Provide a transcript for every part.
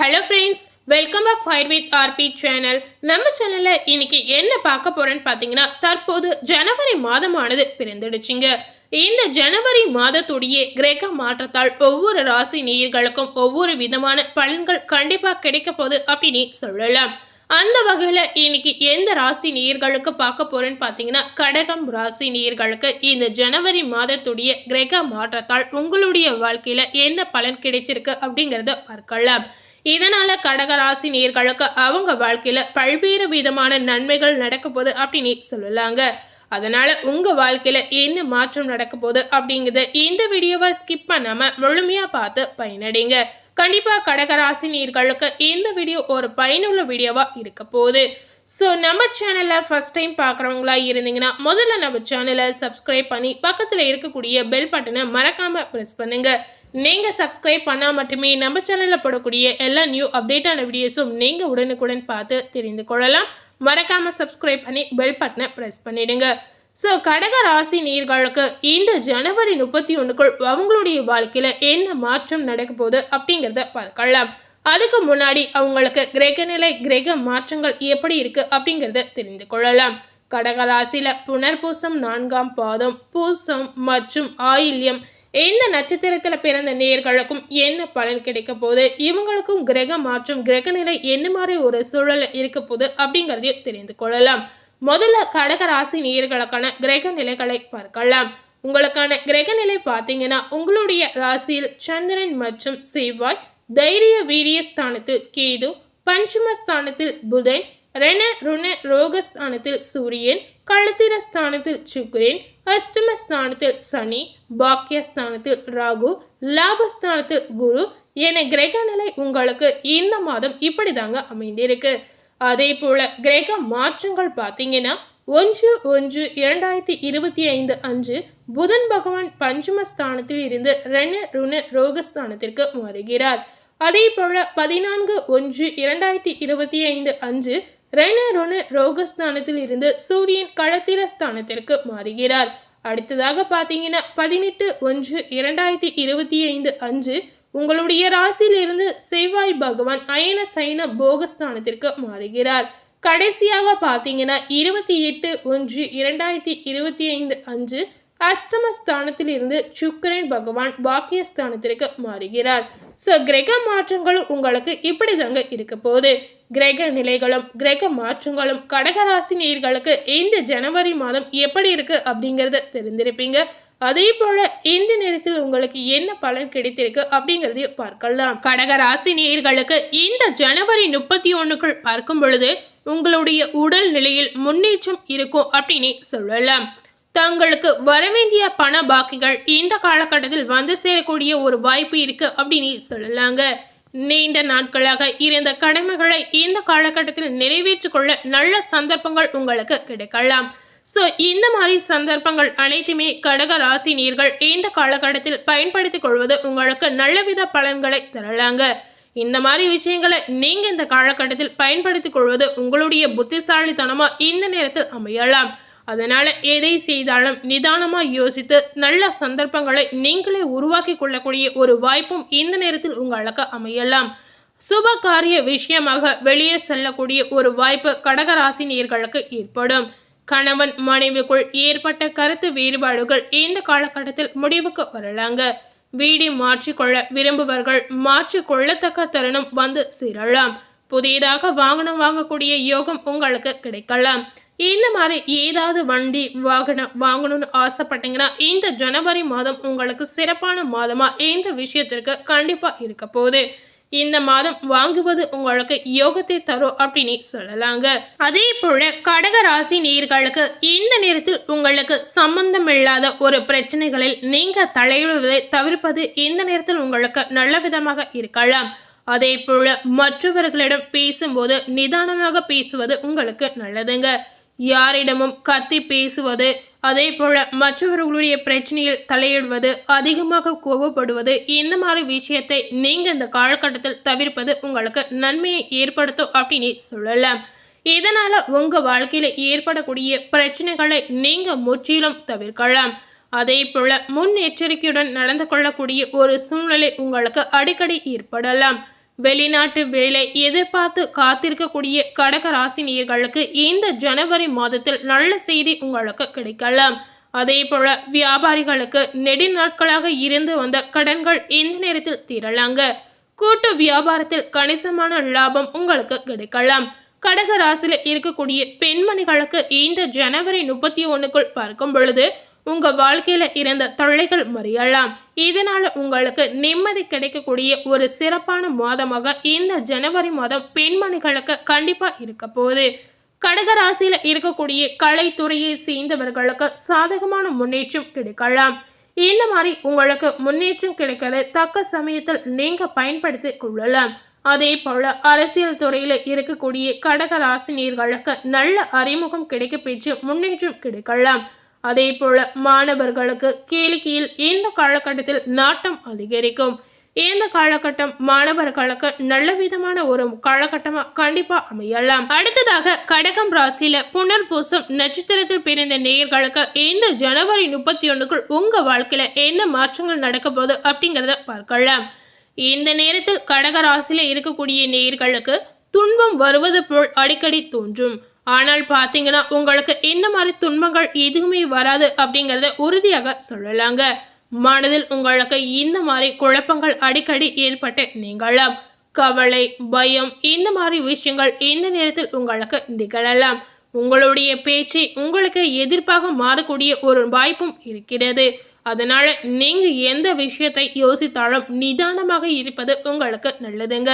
Hello friends welcome back fire with RP channel நம்ம சேனலில் இன்னைக்கு என்ன பார்க்க போறேன்னு பார்த்தீங்கன்னா தற்போது ஜனவரி மாதமானது பிறந்துடுச்சுங்க. இந்த ஜனவரி மாதத்துடைய கிரக மாற்றத்தால் ஒவ்வொரு ராசி நேயர்களுக்கும் ஒவ்வொரு விதமான பலன்கள் கண்டிப்பாக கிடைக்க போகுது அப்படின்னு சொல்லலாம். அந்த வகையில் இன்னைக்கு எந்த ராசி நேயர்களுக்கு பார்க்க போறேன்னு பார்த்தீங்கன்னா கடகம் ராசி நேயர்களுக்கு இந்த ஜனவரி மாதத்துடைய கிரக மாற்றத்தால் உங்களுடைய வாழ்க்கையில் என்ன பலன் கிடைச்சிருக்கு அப்படிங்கிறத பார்க்கலாம். இதனால கடகராசி நேர்களுக்கு அவங்க வாழ்க்கையில பல்வேறு விதமான நன்மைகள் நடக்க போகுது அப்படின்னு சொல்லலாங்க. அதனால உங்க வாழ்க்கையில என்ன மாற்றம் நடக்க போகுது அப்படிங்கிறத இந்த வீடியோவை ஸ்கிப் பண்ணாம முழுமையா பார்த்து பயனடைங்க. கண்டிப்பா கடகராசி நீர்களுக்கு இந்த வீடியோ ஒரு பயனுள்ள வீடியோவா இருக்க போகுது. ஸோ நம்ம சேனலில் ஃபஸ்ட் டைம் பார்க்குறவங்களா இருந்தீங்கன்னா முதல்ல நம்ம சேனலை சப்ஸ்கிரைப் பண்ணி பக்கத்தில் இருக்கக்கூடிய பெல் பட்டனை மறக்காமல் ப்ரெஸ் பண்ணுங்கள் நீங்கள் சப்ஸ்கிரைப் பண்ணால் மட்டுமே நம்ம சேனலில் போடக்கூடிய எல்லா நியூ அப்டேட்டான வீடியோஸும் நீங்கள் உடனுக்குடன் பார்த்து தெரிந்து கொள்ளலாம். மறக்காமல் சப்ஸ்கிரைப் பண்ணி பெல் பட்டனை ப்ரெஸ் பண்ணிவிடுங்க ஸோ கடக ராசி நீர்களுக்கு இந்த ஜனவரி முப்பத்தி ஒன்றுக்குள் அவங்களுடைய வாழ்க்கையில் என்ன மாற்றம் நடக்க போகுது அப்படிங்கிறத பார்க்கலாம். அதுக்கு முன்னாடி அவங்களுக்கு கிரக நிலை கிரக மாற்றங்கள் எப்படி இருக்குது அப்படிங்கிறத தெரிந்து கொள்ளலாம். கடகராசியில் புனர்பூசம் நான்காம் பாதம் பூசம் மற்றும் ஆயில்யம் எந்த நட்சத்திரத்தில் பிறந்த நேர்களுக்கும் என்ன பலன் கிடைக்க போகுது? இவங்களுக்கும் கிரக மாற்றம் கிரக நிலை என்ன மாதிரி ஒரு சூழல் இருக்க போகுது அப்படிங்கிறதையும் தெரிந்து கொள்ளலாம். முதல்ல கடக ராசி நேர்களுக்கான கிரக நிலைகளை பார்க்கலாம். உங்களுக்கான கிரக நிலை பார்த்தீங்கன்னா உங்களுடைய ராசியில் சந்திரன் மற்றும் செவ்வாய் தைரிய வீரிய ஸ்தானத்தில் கேது பஞ்சம ஸ்தானத்தில் புதன் ரண ருண ரோகஸ்தானத்தில் சூரியன் களத்திர ஸ்தானத்தில் சுக்கிரன் அஷ்டம ஸ்தானத்தில் சனி பாக்கியஸ்தானத்தில் ராகு லாபஸ்தானத்தில் குரு என கிரக நிலை உங்களுக்கு இந்த மாதம் இப்படி தாங்க அமைந்திருக்கு அதே போல கிரக மாற்றங்கள் பார்த்தீங்கன்னா ஒன்று ஒன்று இரண்டாயிரத்தி இருபத்தி ஐந்து அன்று புதன் பகவான் பஞ்சம ஸ்தானத்தில் இருந்து ரண ருண ரோகஸ்தானத்திற்கு மாறுகிறார் அதே போல பதினான்கு ஒன்று இரண்டாயிரத்தி இருபத்தி ஐந்து அன்று ரண ரோகஸ்தானத்தில் இருந்து சூரியன் களத்திர ஸ்தானத்திற்கு மாறுகிறார். அடுத்ததாக பார்த்தீங்கன்னா பதினெட்டு ஒன்று இரண்டாயிரத்தி இருபத்தி ஐந்து அஞ்சு உங்களுடைய ராசியிலிருந்து செவ்வாய் பகவான் அயன சைன போகஸ்தானத்திற்கு மாறுகிறார். கடைசியாக பார்த்தீங்கன்னா இருபத்தி எட்டு ஒன்று இரண்டாயிரத்தி இருபத்தி ஐந்து அஞ்சு அஷ்டம ஸ்தானத்தில் இருந்து சுக்கரன் பகவான் பாக்கியஸ்தானத்திற்கு மாறுகிறார். ஸோ கிரக மாற்றங்களும் உங்களுக்கு இப்படி தாங்க இருக்க போகுது. கிரக நிலைகளும் கிரக மாற்றங்களும் கடகராசி நேர்களுக்கு இந்த ஜனவரி மாதம் எப்படி இருக்கு அப்படிங்கிறத தெரிந்திருப்பீங்க. அதே போல இந்த நேரத்தில் உங்களுக்கு என்ன பலன் கிடைத்திருக்கு அப்படிங்கறதையும் பார்க்கலாம். கடகராசி நேயர்களுக்கு இந்த ஜனவரி முப்பத்தி ஒண்ணுக்குள் பார்க்கும் பொழுது உங்களுடைய உடல் நிலையில் முன்னேற்றம் இருக்கும் அப்படின்னு சொல்லலாம். தங்களுக்கு வரவேண்டிய பண பாக்கிகள் இந்த காலகட்டத்தில் வந்து சேரக்கூடிய ஒரு வாய்ப்பு இருக்கு அப்படின்னு சொல்லலாங்க. நீண்ட நாட்களாக இருந்த கடமைகளை இந்த காலகட்டத்தில் நிறைவேற்றிக் கொள்ள நல்ல சந்தர்ப்பங்கள் உங்களுக்கு கிடைக்கலாம். ஸோ இந்த மாதிரி சந்தர்ப்பங்கள் அனைத்துமே கடக ராசி நீர்கள் இந்த காலகட்டத்தில் பயன்படுத்திக் கொள்வது உங்களுக்கு நல்லவித பலன்களை தரலாங்க. இந்த மாதிரி விஷயங்களை நீங்க இந்த காலகட்டத்தில் பயன்படுத்திக் கொள்வது உங்களுடைய புத்திசாலித்தனமா இந்த நேரத்தில் அமையலாம். அதனால் எதை செய்தாலும் நிதானமாக யோசித்து நல்ல சந்தர்ப்பங்களை நீங்களே உருவாக்கி கொள்ளக்கூடிய ஒரு வாய்ப்பும் இந்த நேரத்தில் உங்களுக்கு அமையலாம். சுப காரிய விஷயமாக வெளியே செல்லக்கூடிய ஒரு வாய்ப்பு கடகராசி நேர்களுக்கு ஏற்படும். கணவன் மனைவிக்குள் ஏற்பட்ட கருத்து வேறுபாடுகள் இந்த காலகட்டத்தில் முடிவுக்கு வரலாங்க. வீடு மாற்றிக்கொள்ள விரும்புபவர்கள் மாற்றிக்கொள்ளத்தக்க தருணம் வந்து சேரலாம். புதியதாக வாகனம் வாங்கக்கூடிய யோகம் உங்களுக்கு கிடைக்கலாம். இந்த மாதிரி ஏதாவது வண்டி வாகனம் வாங்கணும்னு ஆசைப்பட்டீங்கன்னா இந்த ஜனவரி மாதம் உங்களுக்கு சிறப்பான மாதமாக இந்த விஷயத்திற்கு கண்டிப்பாக இருக்க போகுது. இந்த மாதம் வாங்குவது உங்களுக்கு யோகத்தை தரும் அப்படின்னு சொல்லலாங்க. அதே போல கடக ராசி நேர்களுக்கு இந்த நேரத்தில் உங்களுக்கு சம்பந்தம் இல்லாத ஒரு பிரச்சனைகளில் நீங்க தலையிடுவதை தவிர்ப்பது இந்த நேரத்தில் உங்களுக்கு நல்ல விதமாக இருக்கலாம். அதே போல மற்றவர்களிடம் பேசும்போது நிதானமாக பேசுவது உங்களுக்கு நல்லதுங்க. யாரிடமும் கத்தி பேசுவது அதே போல மற்றவர்களுடைய பிரச்சனையில் தலையிடுவது அதிகமாக கோபப்படுவது இந்த மாதிரி விஷயத்தை நீங்க இந்த காலகட்டத்தில் தவிர்ப்பது உங்களுக்கு நன்மையை ஏற்படுத்தும் அப்படின்னு சொல்லலாம். இதனால உங்க வாழ்க்கையில ஏற்படக்கூடிய பிரச்சனைகளை நீங்க முற்றிலும் தவிர்க்கலாம். அதே போல முன்னெச்சரிக்கையுடன் நடந்து கொள்ளக்கூடிய ஒரு சூழ்நிலை உங்களுக்கு அடிக்கடி ஏற்படலாம். வெளிநாட்டு வேலை எதிர்பார்த்து காத்திருக்கக்கூடிய கடக ராசினியர்களுக்கு இந்த ஜனவரி மாதத்தில் நல்ல செய்தி உங்களுக்கு கிடைக்கலாம். அதே போல வியாபாரிகளுக்கு நெடுநாட்களாக இருந்து வந்த கடன்கள் இந்த நேரத்தில் தீரலாங்க? கூட்டு வியாபாரத்தில் கணிசமான லாபம் உங்களுக்கு கிடைக்கலாம். கடக ராசியில் இருக்கக்கூடிய பெண்மணிகளுக்கு இந்த ஜனவரி முப்பத்தி ஒன்றுக்குள் பார்க்கும் பொழுது உங்கள் வாழ்க்கையில் இருந்த தொல்லைகள் மறியலாம். இதனால் உங்களுக்கு நிம்மதி கிடைக்கக்கூடிய ஒரு சிறப்பான மாதமாக இந்த ஜனவரி மாதம் பெண்மணிகளுக்கு கண்டிப்பாக இருக்க போகுது. கடகராசியில் இருக்கக்கூடிய கலைத்துறையை சேர்ந்தவர்களுக்கு சாதகமான முன்னேற்றம் கிடைக்கலாம். இந்த மாதிரி உங்களுக்கு முன்னேற்றம் கிடைக்கிறது தக்க சமயத்தில் நீங்கள் பயன்படுத்தி கொள்ளலாம். அதே போல அரசியல் துறையில் இருக்கக்கூடிய கடகராசினியர்களுக்கு நல்ல அறிமுகம் கிடைக்க பெற்று முன்னேற்றம் கிடைக்கலாம். அதே போல மாணவர்களுக்கு கேளிக்கையில் இந்த காலகட்டத்தில் நாட்டம் அதிகரிக்கும். இந்த காலகட்டம் மாணவர்களுக்கு நல்ல விதமான ஒரு காலகட்டமா கண்டிப்பா அமையலாம். அடுத்ததாக கடகம் ராசியில புனர்பூசம் நட்சத்திரத்தில் பிறந்த நேயர்களுக்கு இந்த ஜனவரி முப்பத்தி ஒண்ணுக்குள் உங்க வாழ்க்கையில என்ன மாற்றங்கள் நடக்க போகுது அப்படிங்கறத பார்க்கலாம். இந்த நேரத்தில் கடக ராசியில இருக்கக்கூடிய நேயர்களுக்கு துன்பம் வருவது போல் அடிக்கடி தோன்றும். ஆனால் பார்த்தீங்கன்னா உங்களுக்கு இந்த மாதிரி துன்பங்கள் எதுவுமே வராது அப்படிங்கிறத உறுதியாக சொல்லலாங்க. மனதில் உங்களுக்கு இந்த மாதிரி குழப்பங்கள் அடிக்கடி ஏற்பட்டு நீங்களாம் கவலை பயம் இந்த மாதிரி விஷயங்கள் இந்த நேரத்தில் உங்களுக்கு நிகழலாம். உங்களுடைய பேச்சு உங்களுக்கு எதிர்ப்பாக மாறக்கூடிய ஒரு வாய்ப்பும் இருக்கிறது. அதனால நீங்க எந்த விஷயத்தை யோசித்தாலும் நிதானமாக இருப்பது உங்களுக்கு நல்லதுங்க.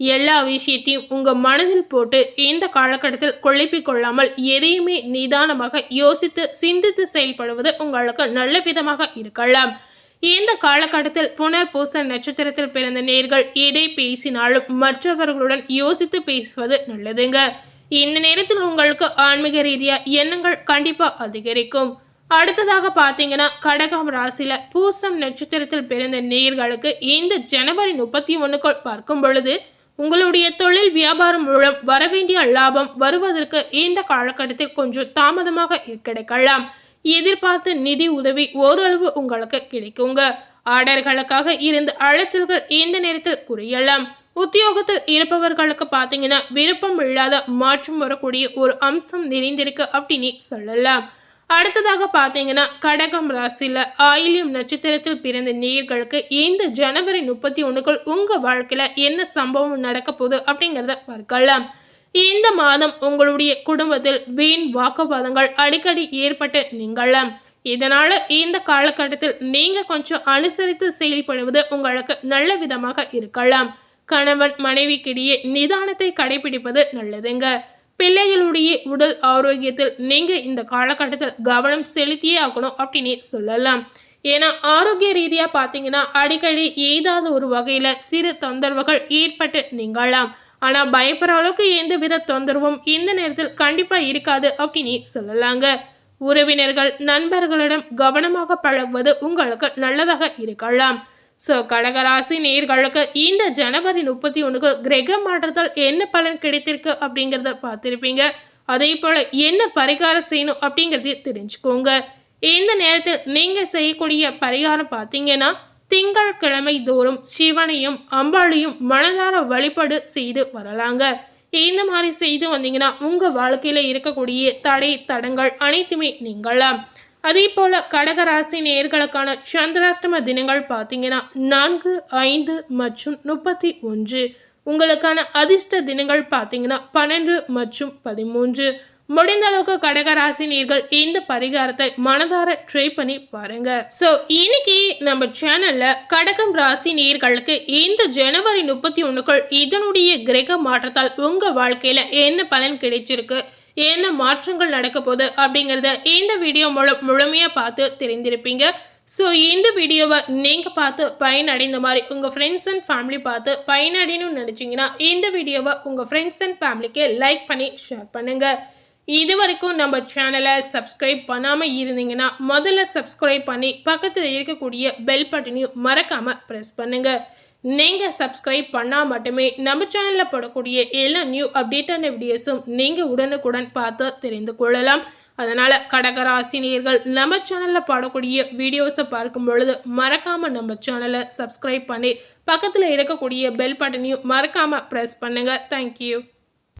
எல்லா விஷயத்தையும் உங்க மனதில் போட்டு இந்த காலகட்டத்தில் குழப்பிக் கொள்ளாமல் எதையுமே நிதானமாக யோசித்து சிந்தித்து செயல்படுவது உங்களுக்கு நல்ல விதமாக இருக்கலாம். இந்த காலகட்டத்தில் புனர் பூச நட்சத்திரத்தில் பிறந்த நேர்கள் எதை பேசினாலும் மற்றவர்களுடன் யோசித்து பேசுவது நல்லதுங்க. இந்த நேரத்தில் உங்களுக்கு ஆன்மீக ரீதியா எண்ணங்கள் கண்டிப்பா அதிகரிக்கும். அடுத்ததாக பார்த்தீங்கன்னா கடகம் ராசியில் பூசம் நட்சத்திரத்தில் பிறந்த நேர்களுக்கு இந்த ஜனவரி முப்பத்தி ஒண்ணுக்குள் பார்க்கும் பொழுது உங்களுடைய தொழில் வியாபாரம் மூலம் வரவேண்டிய லாபம் வருவதற்கு இந்த காலகட்டத்தில் கொஞ்சம் தாமதமாக கிடைக்கலாம். எதிர்பார்த்த நிதி உதவி ஓரளவு உங்களுக்கு கிடைக்குங்க. ஆர்டர்களுக்காக இருந்த அலைச்சல்கள் இந்த நேரத்தில் குறையலாம். உத்தியோகத்தில் இருப்பவர்களுக்கு பார்த்தீங்கன்னா விருப்பம் இல்லாத மாற்றம் வரக்கூடிய ஒரு அம்சம் நிறைந்திருக்கு அப்படின்னு சொல்லலாம். அடுத்ததாக பார்த்தீங்கன்னா கடகம் ராசியில் ஆயிலியம் நட்சத்திரத்தில் பிறந்த நீர்களுக்கு இந்த ஜனவரி முப்பத்தி ஒன்றுக்குள் உங்கள் வாழ்க்கையில் என்ன சம்பவம் நடக்க போகுது அப்படிங்கிறத பார்க்கலாம். இந்த மாதம் உங்களுடைய குடும்பத்தில் வீண் வாக்குவாதங்கள் அடிக்கடி ஏற்பட்டு நீங்களாம் இதனால் இந்த காலகட்டத்தில் நீங்கள் கொஞ்சம் அனுசரித்து செயல்படுவது உங்களுக்கு நல்ல விதமாக இருக்கலாம். கணவன் மனைவிக்கிடையே நிதானத்தை கடைபிடிப்பது நல்லதுங்க. பிள்ளைகளுடைய உடல் ஆரோக்கியத்தில் நீங்கள் இந்த காலகட்டத்தில் கவனம் செலுத்தியே ஆகணும் அப்படின்னு சொல்லலாம். ஏன்னா ஆரோக்கிய ரீதியாக பார்த்தீங்கன்னா அடிக்கடி ஏதாவது ஒரு வகையில் சிறு தொந்தரவுகள் ஏற்பட்டு நீங்களாம் ஆனால் பயப்படுற அளவுக்கு எந்த வித தொந்தரவும் இந்த நேரத்தில் கண்டிப்பாக இருக்காது அப்படின்னு சொல்லலாங்க. உறவினர்கள் நண்பர்களிடம் கவனமாக பழகுவது உங்களுக்கு நல்லதாக இருக்கலாம். ஸோ கடகராசி நேர்களுக்கு இந்த ஜனவரி முப்பத்தி ஒன்றுக்கு கிரக மாற்றத்தால் என்ன பலன் கிடைத்திருக்கு அப்படிங்கிறத பார்த்துருப்பீங்க. அதே போல் என்ன பரிகாரம் செய்யணும் அப்படிங்கிறதையும் தெரிஞ்சுக்கோங்க. இந்த நேரத்தில் நீங்கள் செய்யக்கூடிய பரிகாரம் பார்த்தீங்கன்னா திங்கள் கிழமை தோறும் சிவனையும் அம்பாளையும் மனதார வழிபாடு செய்து வரலாங்க. இந்த மாதிரி செய்து வந்தீங்கன்னா உங்கள் வாழ்க்கையில் இருக்கக்கூடிய தடை தடங்கள் அனைத்துமே நீங்களாம் அதே போல் கடகராசி நேர்களுக்கான சந்திராஷ்டம தினங்கள் பார்த்தீங்கன்னா நான்கு ஐந்து மற்றும் முப்பத்தி ஒன்று. உங்களுக்கான அதிர்ஷ்ட தினங்கள் பார்த்தீங்கன்னா பன்னெண்டு மற்றும் பதிமூன்று. முடிந்த அளவுக்கு கடகராசி நீர்கள் இந்த பரிகாரத்தை மனதார ட்ரை பண்ணி பாருங்க. ஸோ இன்னைக்கு நம்ம சேனல்ல கடகம் ராசி நீர்களுக்கு இந்த ஜனவரி முப்பத்தி ஒண்ணுக்குள் இதனுடைய கிரக மாற்றத்தால் உங்க வாழ்க்கையில என்ன பலன் கிடைச்சிருக்கு? என்ன மாற்றங்கள் நடக்க போகுது அப்படிங்கிறத இந்த வீடியோ மூலம் முழுமையாக பார்த்து தெரிந்திருப்பீங்க. ஸோ இந்த வீடியோவை நீங்கள் பார்த்து பயனடைந்த மாதிரி உங்கள் ஃப்ரெண்ட்ஸ் அண்ட் ஃபேமிலி பார்த்து பயனடையணும்னு நினச்சிங்கன்னா இந்த வீடியோவை உங்கள் ஃப்ரெண்ட்ஸ் அண்ட் ஃபேமிலிக்கு லைக் பண்ணி ஷேர் பண்ணுங்கள் இது வரைக்கும் நம்ம சேனலை சப்ஸ்கிரைப் பண்ணாமல் இருந்தீங்கன்னா முதல்ல சப்ஸ்கிரைப் பண்ணி பக்கத்தில் இருக்கக்கூடிய பெல் பட்டனையும் மறக்காமல் ப்ரெஸ் பண்ணுங்கள் நீங்கள் சப்ஸ்கிரைப் பண்ணால் மட்டுமே நம்ம சேனலில் போடக்கூடிய எல்லா நியூ அப்டேட்டான வீடியோஸும் நீங்கள் உடனுக்குடன் பார்த்து தெரிந்து கொள்ளலாம். அதனால் கடகராசினியர்கள் நம்ம சேனலில் பாடக்கூடிய வீடியோஸை பார்க்கும் பொழுது மறக்காமல் நம்ம சேனலை சப்ஸ்கிரைப் பண்ணி பக்கத்தில் இருக்கக்கூடிய பெல் பட்டனையும் மறக்காமல் ப்ரெஸ் பண்ணுங்கள் தேங்க்யூ